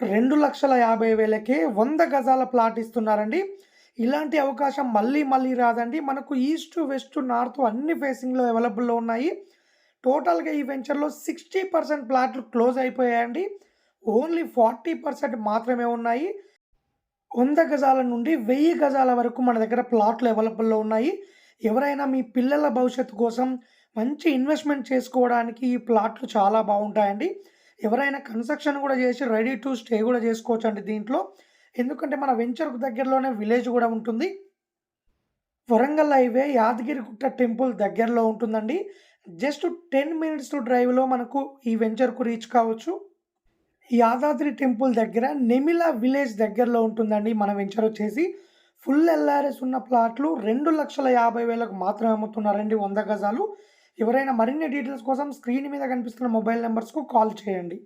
రెండు లక్షల యాభై వేలకే వంద గజాల ప్లాట్ ఇస్తున్నారండి. ఇలాంటి అవకాశం మళ్ళీ మళ్ళీ రాదండి. మనకు ఈస్ట్ వెస్ట్ నార్త్ అన్ని ఫేసింగ్లో అవైలబుల్లో ఉన్నాయి. టోటల్గా ఈ వెంచర్లో సిక్స్టీ పర్సెంట్ ప్లాట్లు క్లోజ్ అయిపోయాయండి. ఓన్లీ ఫార్టీ పర్సెంట్ మాత్రమే ఉన్నాయి. వంద గజాల నుండి వెయ్యి గజాల వరకు మన దగ్గర ప్లాట్లు అవైలబుల్లో ఉన్నాయి. ఎవరైనా మీ పిల్లల భవిష్యత్తు కోసం మంచి ఇన్వెస్ట్మెంట్ చేసుకోవడానికి ఈ ప్లాట్లు చాలా బాగుంటాయండి. ఎవరైనా కన్స్ట్రక్షన్ కూడా చేసి రెడీ టు స్టే కూడా చేసుకోవచ్చు అండి దీంట్లో. ఎందుకంటే మన వెంచర్కు దగ్గరలోనే విలేజ్ కూడా ఉంటుంది. వరంగల్ హైవే యాదగిరిగుట్ట టెంపుల్ దగ్గరలో ఉంటుందండి. జస్ట్ టెన్ మినిట్స్ డ్రైవ్లో మనకు ఈ వెంచర్కు రీచ్ కావచ్చు. యాదాద్రి టెంపుల్ దగ్గర నెమిల విలేజ్ దగ్గరలో ఉంటుందండి మన వెంచర్ వచ్చేసి. ఫుల్ ఎల్ఆర్ఎస్ ఉన్న ప్లాట్లు రెండు లక్షల యాభై వేలకు మాత్రమే అమ్ముతున్నారండి వంద గజాలు. ఎవరైనా మరిన్ని డీటెయిల్స్ కోసం స్క్రీన్ మీద కనిపిస్తున్న మొబైల్ నెంబర్స్కు కాల్ చేయండి.